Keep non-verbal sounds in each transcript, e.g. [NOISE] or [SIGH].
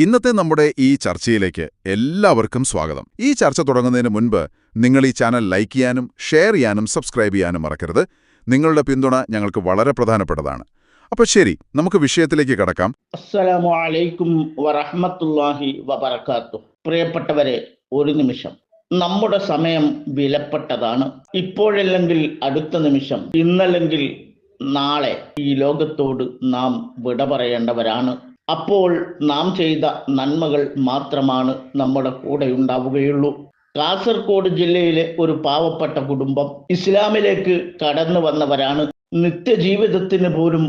ഇന്നത്തെ നമ്മുടെ ഈ ചർച്ചയിലേക്ക് എല്ലാവർക്കും സ്വാഗതം. ഈ ചർച്ച തുടങ്ങുന്നതിന് മുൻപ് നിങ്ങൾ ഈ ചാനൽ ലൈക്ക് ചെയ്യാനും ഷെയർ ചെയ്യാനും സബ്സ്ക്രൈബ് ചെയ്യാനും മറക്കരുത്. നിങ്ങളുടെ പിന്തുണ ഞങ്ങൾക്ക് വളരെ പ്രധാനപ്പെട്ടതാണ്. അപ്പോൾ ശരി നമുക്ക് വിഷയത്തിലേക്ക് കടക്കാം. അസ്സലാമു അലൈക്കും വറഹ്മത്തുള്ളാഹി പ്രിയപ്പെട്ടവരെ ഒരു നിമിഷം. നമ്മുടെ സമയം വിലപ്പെട്ടതാണ്. ഇപ്പോഴല്ലെങ്കിൽ അടുത്ത നിമിഷം. ഇന്നല്ലെങ്കിൽ നാളെ ഈ ലോകത്തോട് നാം വിട പറയേണ്ടവരാണ് അപ്പോൾ നാം ചെയ്ത നന്മകൾ മാത്രമാണ് നമ്മുടെ കൂടെ ഉണ്ടാവുകയുള്ളൂ കാസർഗോഡ് ജില്ലയിലെ ഒരു പാവപ്പെട്ട കുടുംബം ഇസ്ലാമിലേക്ക് കടന്നു വന്നവരാണ്. നിത്യജീവിതത്തിന് പോലും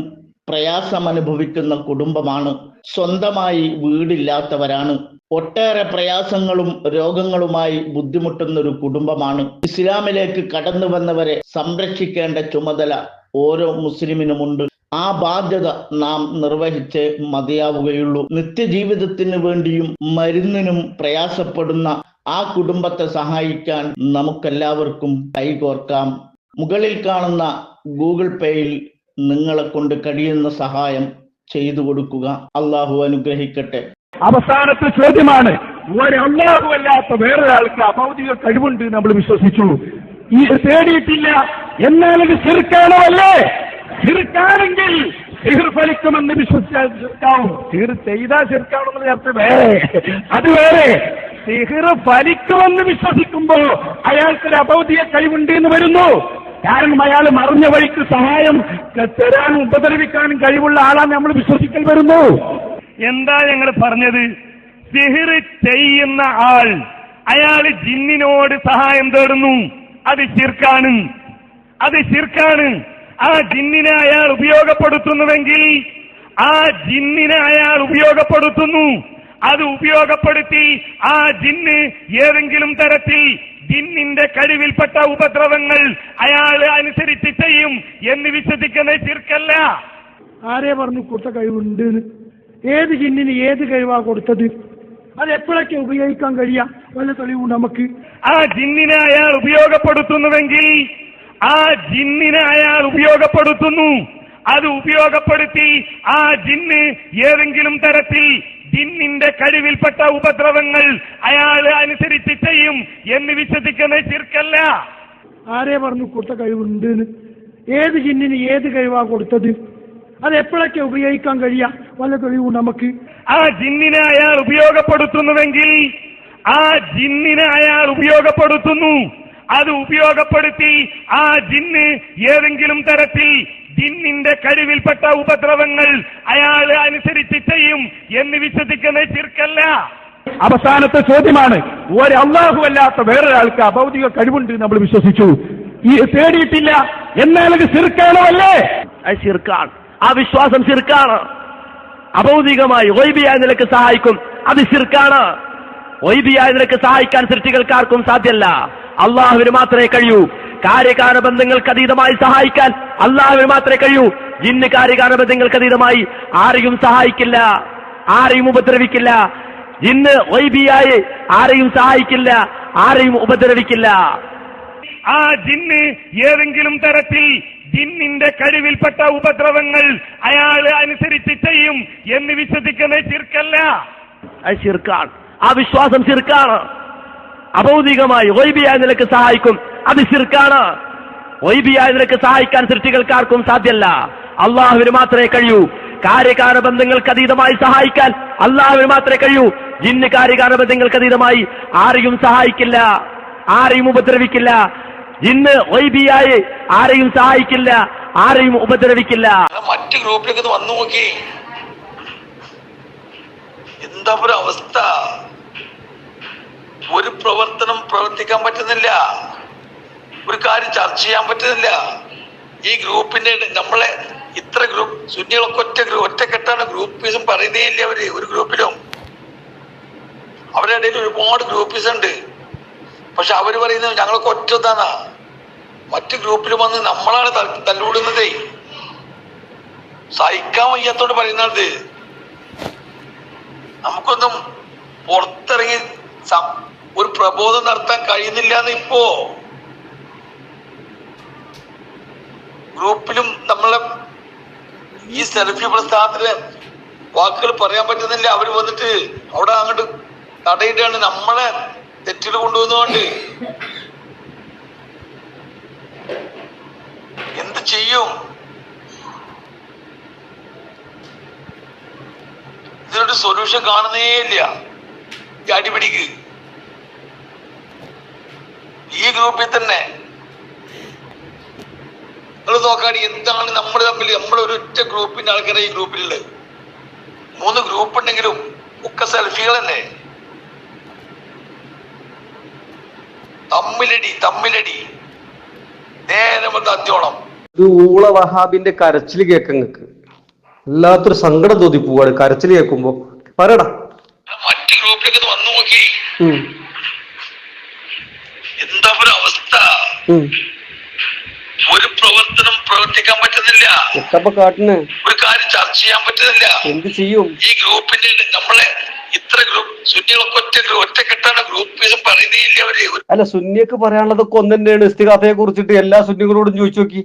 പ്രയാസം അനുഭവിക്കുന്ന കുടുംബമാണ്. സ്വന്തമായി വീടില്ലാത്തവരാണ്. ഒട്ടേറെ പ്രയാസങ്ങളും രോഗങ്ങളുമായി ബുദ്ധിമുട്ടുന്ന ഒരു കുടുംബമാണ്. ഇസ്ലാമിലേക്ക് കടന്നു വന്നവരെ സംരക്ഷിക്കേണ്ട ചുമതല ഓരോ മുസ്ലിമിനുമുണ്ട്. ആ ബാധ്യത നാം നിർവഹിച്ച് മതിയാവുകയുള്ളൂ. നിത്യജീവിതത്തിന് വേണ്ടിയും മരുന്നിനും പ്രയാസപ്പെടുന്ന ആ കുടുംബത്തെ സഹായിക്കാൻ നമുക്കെല്ലാവർക്കും കൈകോർക്കാം. മുകളിൽ കാണുന്ന ഗൂഗിൾ പേയിൽ നിങ്ങളെ കൊണ്ട് കഴിയുന്ന സഹായം ചെയ്തു കൊടുക്കുക. അള്ളാഹു അനുഗ്രഹിക്കട്ടെ. അവസാനത്തെ ചോദ്യമാണ്. ഒരു അല്ലാഹുവല്ലാത്ത വേറൊരാൾക്ക് അഭൗതിക കഴിവുണ്ട് നമ്മൾ വിശ്വസിച്ചു. ഈ തേടിയിട്ടില്ല. എന്നാലും ഇത് ചെറുക്കാണോ അല്ലേ? ചെറുക്കാണെങ്കിൽ സിഹിർ ഫലിക്കുമെന്ന് വിശ്വസിച്ചാൽ ചെറുക്കാവും സിഹിർ ചെയ്താൽ ചെറുക്കാണെന്നുള്ള ചർച്ച വേറെ അത് വേറെ സിഹിർ ഫലിക്കുമെന്ന് വിശ്വസിക്കുമ്പോ അയാൾക്കൊരു അബൗദിയ കഴിവുണ്ട് എന്ന് വരുന്നു. കാരണം അയാൾ മറിഞ്ഞ വഴിക്ക് സഹായം തരാനും ഉപദ്രവിക്കാനും കഴിവുള്ള ആളാണ് നമ്മൾ വിശ്വസിക്കൽ വരുന്നു. എന്താ ഞങ്ങൾ പറഞ്ഞത്? സിഹിർ ചെയ്യുന്ന ആൾ അയാൾ ജിന്നിനോട് സഹായം തേടുന്നു. അത് ശിർക്കാണ്. അത് ശിർക്കാണ്. ആ ജിന്നിനെ അയാൾ ഉപയോഗപ്പെടുത്തുന്നുവെങ്കിൽ ആ ജിന്നിനെ അയാൾ ഉപയോഗപ്പെടുത്തുന്നു. അത് ഉപയോഗപ്പെടുത്തി ആ ജിന്ന് ഏതെങ്കിലും തരത്തിൽ ജിന്നിന്റെ കഴിവിൽപ്പെട്ട ഉപദ്രവങ്ങൾ അയാൾ അനുസരിച്ച് ചെയ്യും എന്ന് വിശ്വസിക്കുന്ന ചിർക്കല്ല. ആരെ പറഞ്ഞു കൊടുത്ത കഴിവുണ്ട് ഏത് ജിന്നിന് ഏത് കഴിവാ കൊടുത്തത്? അത് എപ്പോഴൊക്കെ ഉപയോഗിക്കാൻ കഴിയാം? വല്ല തെളിവുണ്ട് നമുക്ക്? ആ ജിന്നിനെ അയാൾ ഉപയോഗപ്പെടുത്തുന്നുവെങ്കിൽ ആ ജിന്നിനെ അയാൾ ഉപയോഗപ്പെടുത്തുന്നു. അത് ഉപയോഗപ്പെടുത്തി ആ ജിന്ന് ഏതെങ്കിലും തരത്തിൽ ജിന്നിന്റെ കഴിവിൽപ്പെട്ട ഉപദ്രവങ്ങൾ അയാൾ അനുസരിച്ച് ചെയ്യും എന്ന് വിശ്വസിക്കുന്ന ചിർക്കല്ല ആരെ പറഞ്ഞു കൊടുത്ത കഴിവുണ്ട് ഏത് ജിന്നിന് ഏത് കഴിവാ കൊടുത്തത്? അത് എപ്പോഴൊക്കെ ഉപയോഗിക്കാൻ കഴിയാം? വല്ല തെളിവും നമുക്ക്? ആ ജിന്നിനെ അയാൾ ഉപയോഗപ്പെടുത്തുന്നുവെങ്കിൽ ആ ജിന്നിനെ അയാൾ ഉപയോഗപ്പെടുത്തുന്നു. അത് ഉപയോഗപ്പെടുത്തി ആ ജിന്ന് ഏതെങ്കിലും തരത്തിൽ ജിന്നിന്റെ കഴിവിൽപ്പെട്ട ഉപദ്രവങ്ങൾ അയാൾ അനുസരിച്ച് ചെയ്യും എന്ന് വിശ്വസിക്കുന്ന ചിർക്കല്ല അവസാനത്തെ ചോദ്യമാണ് ഒരു അല്ലാഹുവല്ലാത്ത വേറൊരാൾക്ക് അഭൗതിക കഴിവുണ്ട് നമ്മൾ വിശ്വസിച്ചു. ഈ തേടിയിട്ടില്ല എന്നാൽ ചിർക്കാണോ അല്ലേ? അത് ശിർക്കാണ്. ആ വിശ്വാസം ശിർക്കാണ്. അഭൗതികമായി ഒയ്ബിയായ നിലയ്ക്ക് സഹായിക്കും അത് ശിർക്കാണ്. ഒയ്ബിയായ നിലയ്ക്ക് സഹായിക്കാൻ സൃഷ്ടികൾക്കാർക്കും സാധ്യല്ല. അള്ളാഹുവിന് മാത്രമേ കഴിയൂ. കാര്യകാരണ ബന്ധങ്ങൾക്ക് അതീതമായി സഹായിക്കാൻ അള്ളാഹുവിന് മാത്രമേ കഴിയൂ. ജിന്ന് കാര്യകാരണ ബന്ധങ്ങൾക്ക് അതീതമായി ആരെയും സഹായിക്കില്ല. ആരെയും ഉപദ്രവിക്കില്ല. ജിന്ന് വൈബിയായി ആരെയും സഹായിക്കില്ല. ആരെയും ഉപദ്രവിക്കില്ല. ആ ജിന്ന് ഏതെങ്കിലും തരത്തിൽ ജിന്നിന്റെ കഴിവിൽപ്പെട്ട ഉപദ്രവങ്ങൾ അയാൾ അനുസരിച്ച് ചെയ്യും എന്ന് വിശ്വസിക്കുന്ന ചിർക്കല്ല അത് ചിർക്കാണ് ആ വിശ്വാസം ശിർക്കാണ്. അഭൗതികമായി ഒയ്ബിയായ നിലയ്ക്ക് സഹായിക്കും. അത് ശിർക്കാണ്. ഒയ്ബിയായ നിലയ്ക്ക് സഹായിക്കാൻ സൃഷ്ടികൾക്കാർക്കും സാധ്യല്ല. അള്ളാഹുവിന് മാത്രമേ കഴിയൂ. കാര്യകാരണ ബന്ധങ്ങൾക്ക് അതീതമായി സഹായിക്കാൻ അള്ളാഹുവിന് മാത്രമേ കഴിയൂ. ജിന്ന് കാര്യകാരണ ബന്ധങ്ങൾക്ക് അതീതമായി ആരെയും സഹായിക്കില്ല. ആരെയും ഉപദ്രവിക്കില്ല. ജിന്ന് ഒയ്ബിയായി ആരെയും സഹായിക്കില്ല. ആരെയും ഉപദ്രവിക്കില്ല. മറ്റു ഗ്രൂപ്പിലേക്ക് വന്നു നോക്കി. എന്താ ഒരു അവസ്ഥ? ഒരു പ്രവർത്തനം പ്രവർത്തിക്കാൻ പറ്റുന്നില്ല. ഒരു കാര്യം ചർച്ച ചെയ്യാൻ പറ്റുന്നില്ല. ഈ ഗ്രൂപ്പിന്റെ നമ്മളെ ഇത്ര ഗ്രൂപ്പ് സുന്നികളൊക്കെ ഒറ്റ ഒറ്റക്കെട്ടാണ് ഗ്രൂപ്പീസും പറയുന്നേ ഇല്ല അവർ ഒരു ഗ്രൂപ്പിലും. അവരുടെ ഇടയിൽ ഒരുപാട് ഗ്രൂപ്പീസ് ഉണ്ട്. പക്ഷെ അവർ പറയുന്നത് ഞങ്ങളൊക്കെ ഒറ്റതാന്നാ മറ്റു ഗ്രൂപ്പിൽ വന്ന് നമ്മളാണ് തല്ലുകൂടുന്നതേ. സഹിക്കാൻ വയ്യാത്തോട് പറയുന്നത്. നമുക്കൊന്നും പുറത്തിറങ്ങി ഒരു പ്രബോധം നടത്താൻ കഴിയുന്നില്ല എന്ന് ഇപ്പോ. ഗ്രൂപ്പിലും നമ്മളെ ഈ സെൽഫി പ്രസ്ഥാനത്തിൽ വാക്കുകൾ പറയാൻ പറ്റുന്നില്ല. അവർ വന്നിട്ട് അവിടെ അങ്ങോട്ട് തടയിട്ടാണ് നമ്മളെ തെറ്റിൽ കൊണ്ടുവന്നുകൊണ്ട് എന്ത് ചെയ്യും? ഇതിനൊരു സൊല്യൂഷൻ കാണുന്നേ ഇല്ല ഈ അടിപിടിക്ക്. ഈ ഗ്രൂപ്പിൽ തന്നെ. നിങ്ങൾ നോക്കാടി എന്താണ് നമ്മൾ തമ്മിൽ നമ്മൾ ഒരൊറ്റ ഗ്രൂപ്പിന്റെ ആൾക്കാരെ ഈ ഗ്രൂപ്പിലുള്ളത്. മൂന്ന് ഗ്രൂപ്പ് ഉണ്ടെങ്കിലും ഒക്കെ സെൽഫികൾ തന്നെ. തമ്മിലടി തമ്മിലടി. നേരെ വന്ന് അത്യോളം ഒരു ഊള വഹാബിന്റെ കരച്ചിൽ കേക്കങ്ങക്ക് വല്ലാത്തൊരു സങ്കടം തോന്നി പോവാണ് കരച്ചിൽ കേൾക്കുമ്പോ. പറയടാ. മറ്റു ഗ്രൂപ്പിലേക്ക് വന്നു നോക്കി ഉം, എന്താ ഒരു അവസ്ഥ ഉം. ഒരു പ്രവർത്തനം പ്രവർത്തിക്കാൻ പറ്റുന്നില്ല. ഒരു കാര്യം ചർച്ച ചെയ്യാൻ പറ്റുന്നില്ല. എന്ത് ചെയ്യും? ഈ ഗ്രൂപ്പിന്റെ നമ്മളെ ഇത്ര ഗ്രൂപ്പ് സുന്നികളൊക്കെ ഒറ്റ ഒറ്റക്കെട്ടാണ് ഗ്രൂപ്പ് പറയുന്നില്ല അവർ. അല്ല സുന്നിയൊക്കെ പറയാനുള്ളതൊക്കെ ഒന്ന് തന്നെയാണ് ഇസ്തികാത്തയെ കുറിച്ചിട്ട് എല്ലാ സുന്നികളോടും ചോദിച്ചു നോക്കി.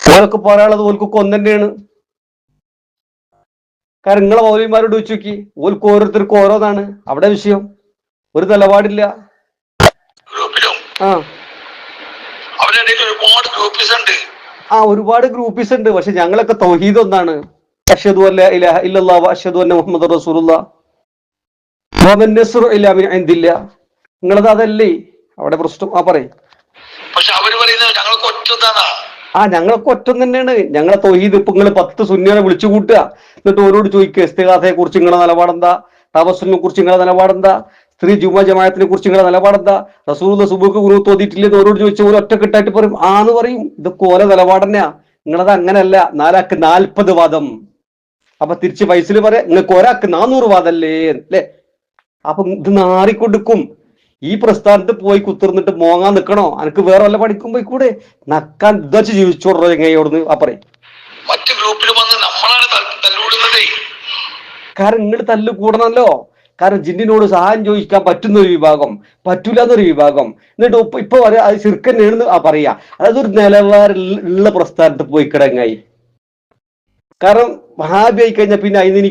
ഓരൊക്കെ പറയാനുള്ളത് ഓൽക്കൊക്കെ ഒന്ന് തന്നെയാണ് കാരണം നിങ്ങളെ മൗലിമാരോട് ചോദിച്ചു നോക്കി. ഓൽക്ക് ഓരോരുത്തർക്കും ഓരോന്നാണ്. അവിടെ വിഷയം. ഒരു നിലപാടില്ല. ഗ്രൂപ്പിലും ആ. അവരുടെ ഇടയിൽ ഒരുപാട് ഗ്രൂപ്പീസ് ഉണ്ട്. ആ ഒരുപാട് ഗ്രൂപ്പീസ് ഉണ്ട്. പക്ഷെ ഞങ്ങളൊക്കെ തൗഹീദ് ഒന്നാണ്. അല്ല ഇലാഹ അന്ന മുഹമ്മദ് റസൂലുള്ള. വമൻ നസ്റു ഇല്ലാ മിൻ ഇൻദില്ല. നിങ്ങളത് അതല്ലേ? അവിടെ പ്രശ്നം ആ പറയും. പക്ഷെ അവർ പറയുന്നത് ഞങ്ങൾക്ക് ഒറ്റതാണ് ആ ഞങ്ങളൊക്കെ ഒറ്റ തന്നെയാണ് ഞങ്ങളെ തൊഹീദ് ഇപ്പൊ നിങ്ങൾ പത്ത് സുന്നികളെ വിളിച്ചു കൂട്ടുക. എന്നിട്ട് ഓരോട് ചോദിക്കുക ഇസ്തിഹാസയെ കുറിച്ച് നിങ്ങളെ നിലപാടെന്താ? തപസ്സിനെ കുറിച്ച് നിങ്ങളെ നിലപാടെന്താ? സ്ത്രീ ജുമ ജമായത്തിനെ കുറിച്ച് നിങ്ങളുടെ നിലപാടെന്താ? റസൂൽ സുബുക്ക് ഗുരു തോന്നിയിട്ടില്ലേ ഓരോട് ചോദിച്ചാൽ ഒരു ഒറ്റ കിട്ടായിട്ട് പറയും. ആന്ന് പറയും. ഇതൊക്കെ ഓരോ നിലപാടെന്നെയാ നിങ്ങളത് അങ്ങനല്ല. നാലാക്ക് നാൽപ്പത് വാദം. അപ്പൊ തിരിച്ച് വയസ്സിൽ പറയാം. നിങ്ങൾക്ക് ഒരാൾക്ക് നാനൂറ് വാദല്ലേ? അല്ലേ? അപ്പൊ ഇത് നാറിക്കൊടുക്കും. ഈ പ്രസ്ഥാനത്ത് പോയി കുത്തിർന്നിട്ട് മോങ്ങാൻ നിൽക്കണോ? അനക്ക് വേറെ വല്ല പഠിക്കും പോയി കൂടെ? നക്കാൻ ഇതച്ച് ജീവിച്ചോടോ എങ്ങനെയോടുന്ന് ആ പറയും. മറ്റു ഗ്രൂപ്പിൽ വന്ന് നമ്മളാണ് തല്ലുകൂടുന്നതേ. കാരണം നിങ്ങൾ തല്ല് കൂടണമല്ലോ കാരണം ജിന്നിനോട് സഹായം ചോദിക്കാൻ പറ്റുന്ന ഒരു വിഭാഗം പറ്റൂല എന്നൊരു വിഭാഗം. എന്നിട്ട് ഇപ്പൊ പറയാ അത് ചെറുക്കന്നെയാണെന്ന് ആ പറയാ. അതൊരു നിലവാരമുള്ള പ്രസ്ഥാനത്ത് പോയി കിടങ്ങായി. കാരണം മഹാബി ആയി കഴിഞ്ഞാൽ പിന്നെ അതിന് ഇനി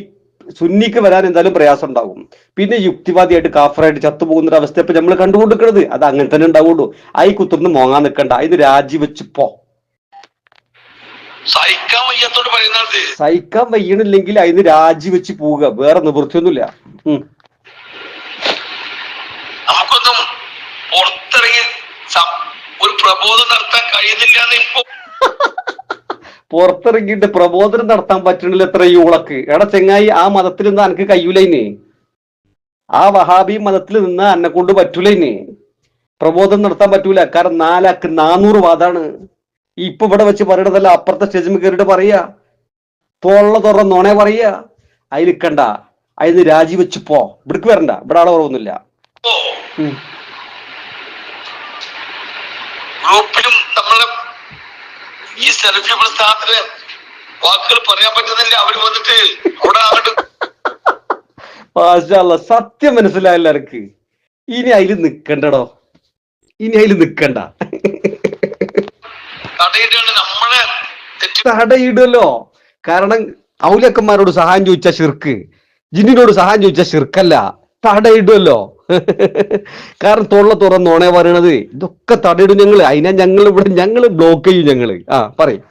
സുന്നിക്ക് വരാൻ എന്തായാലും പ്രയാസം ഉണ്ടാകും പിന്നെ യുക്തിവാദിയായിട്ട് കാഫറായിട്ട് ചത്തുപോകുന്ന ഒരു അവസ്ഥ ഇപ്പൊ നമ്മൾ കണ്ടുകൊണ്ടിരിക്കുന്നത് അത് അങ്ങനെ തന്നെ ഉണ്ടാവുള്ളൂ. ആയി കുത്തുന്ന് മോങ്ങാൻ നിൽക്കണ്ട അതിന് രാജിവെച്ച് പോ. സഹിക്കാൻ വയ്യാത്തോട് പറയുന്നത്. സഹിക്കാൻ വയ്യണില്ലെങ്കിൽ അതിന് രാജിവെച്ച് പോവുക. വേറെ നിവൃത്തിയൊന്നുമില്ല ഉം നമുക്കൊന്നും പുറത്തിറങ്ങി സം- ഒരു പ്രബോധം നടത്താൻ കഴിയുന്നില്ല ഇപ്പോ. പുറത്തിറങ്ങിയിട്ട് പ്രബോധനം നടത്താൻ പറ്റണില്ല എത്ര ഈ ഉളക്ക് എടാ ചെങ്ങായി ആ മതത്തിൽ നിന്ന് അനക്ക് കയ്യൂലൈനെ. ആ വഹാബി മതത്തിൽ നിന്ന് അന്നെ കൊണ്ട് പറ്റൂലൈനെ. പ്രബോധനം നടത്താൻ പറ്റൂല. കാരണം നാലാക്ക് നാനൂറ് വാദാണ്. ഇപ്പൊ ഇവിടെ വെച്ച് പറയണതല്ല അപ്പുറത്തെ സ്റ്റേജിൽ കയറിയിട്ട് പറയാ. തോള്ള തുറ നോണേ പറയാ. അതിലിക്കണ്ട അതിന് രാജിവെച്ച് പോ. ഇവിടേക്ക് വരണ്ട. ഇവിടെ ആളെ കുറവൊന്നുമില്ല. ഗ്രൂപ്പിലും നമ്മളെ ഈ സെൽഫി പ്രസ്ഥാനത്തിൽ വാക്കുകൾ പറയാൻ പറ്റുന്നില്ല. അവർ വന്നിട്ട് അവിടെ അങ്ങോട്ട് സത്യം മനസ്സിലായില്ല എനിക്ക് ഇനി അതിൽ നിക്കണ്ടടോ. ഇനി അതിൽ നിക്കണ്ട. തടയിടല്ലോ തടയിടുമല്ലോ കാരണം ഔലക്കന്മാരോട് സഹായം ചോദിച്ച ഷിർക്ക് ജിന്നിനോട് സഹായം ചോദിച്ച ഷിർക്കല്ല തടയിടുമല്ലോ [LAUGHS] കാരണം തൊള്ള തുറന്നോണേ പറയണത് ഇതൊക്കെ തടയിടും ഞങ്ങൾ. അതിനെ ഞങ്ങൾ ഇവിടെ ഞങ്ങൾ ബ്ലോക്ക് ചെയ്യും ഞങ്ങൾ. ആ പറയും.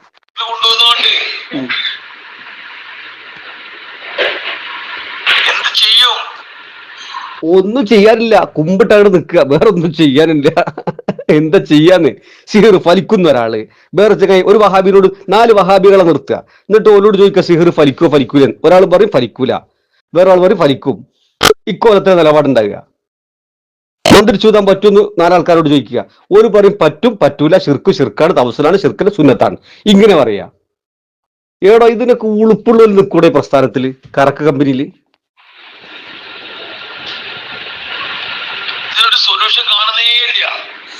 ഒന്നും ചെയ്യാനില്ല. കുമ്പിട്ടവിടെ നിൽക്കുക. വേറെ ഒന്നും ചെയ്യാനില്ല. [LAUGHS] എന്താ ചെയ്യാന്ന്? സിഹിർ ഫലിക്കുന്ന ഒരാൾ. വേറെ ചങ്ങായി ഒരു വഹാബിനോട് നാല് വഹാബികളെ നിർത്തുക. എന്നിട്ട് ഓലോട് ചോദിക്കുക സിഹിർ ഫലിക്കോ ഫലിക്കൂല ഒരാൾ പറയും ഫലിക്കൂല. വേറെ ആൾ പറയും ഫലിക്കും. ഇക്കോലത്തെ നിലപാടുണ്ടാകുക മന്ത്രി പറ്റും പറ്റുമെന്ന് നാലാൾക്കാരോട് ചോദിക്കുക. ഒരു പറയും പറ്റും പറ്റൂല ഷിർക്ക് ഷിർക്കാണ് തവസലാണ് ഷിർക്കിന്റെ സുന്നത്താണ്. ഇങ്ങനെ പറയാ. ഏടോ ഇതിനൊക്കെ ഉളുപ്പുള്ളവർ നിൽക്കൂടെ പ്രസ്ഥാനത്തിൽ കറക്ക് കമ്പനിയിൽ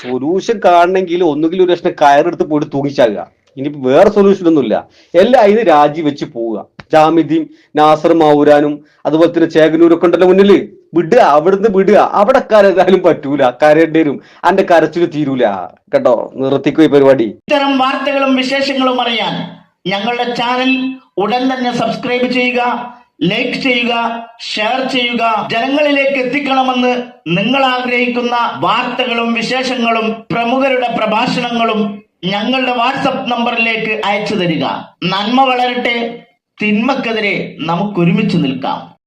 സൊല്യൂഷൻ കാണണമെങ്കിൽ ഒന്നുകിൽ ഒരു ലക്ഷം കയറെടുത്ത് പോയിട്ട് തൂങ്ങിച്ചാകുക. ഇനി വേറെ സൊല്യൂഷൻ ഒന്നുമില്ല. എല്ലാം അതിന് രാജിവെച്ച് പോവുക. ജാമിദീം നാസർ മാവൂരാനും അതുപോലെ തന്നെ ചേകനൂരൊക്കെ ഉണ്ടല്ലോ മുന്നിൽ വിടുക അവിടുന്ന് വിടുക. അവിടെ കരതാലും പറ്റൂല. കരേണ്ടി അന്റെ കരച്ചിൽ തീരൂല. കേട്ടോ? നിർത്തിക്കോ ഈ പരിപാടി. ഇത്തരം വാർത്തകളും വിശേഷങ്ങളും അറിയാൻ ഞങ്ങളുടെ ചാനൽ ഉടൻ തന്നെ സബ്സ്ക്രൈബ് ചെയ്യുക ലൈക്ക് ചെയ്യുക ഷെയർ ചെയ്യുക. ജനങ്ങളിലേക്ക് എത്തിക്കണമെന്ന് നിങ്ങൾ ആഗ്രഹിക്കുന്ന വാർത്തകളും വിശേഷങ്ങളും പ്രമുഖരുടെ പ്രഭാഷണങ്ങളും ഞങ്ങളുടെ വാട്സപ്പ് നമ്പറിലേക്ക് അയച്ചു തരിക. നന്മ വളരട്ടെ. തിന്മക്കെതിരെ നമുക്ക് ഒരുമിച്ച് നിൽക്കാം.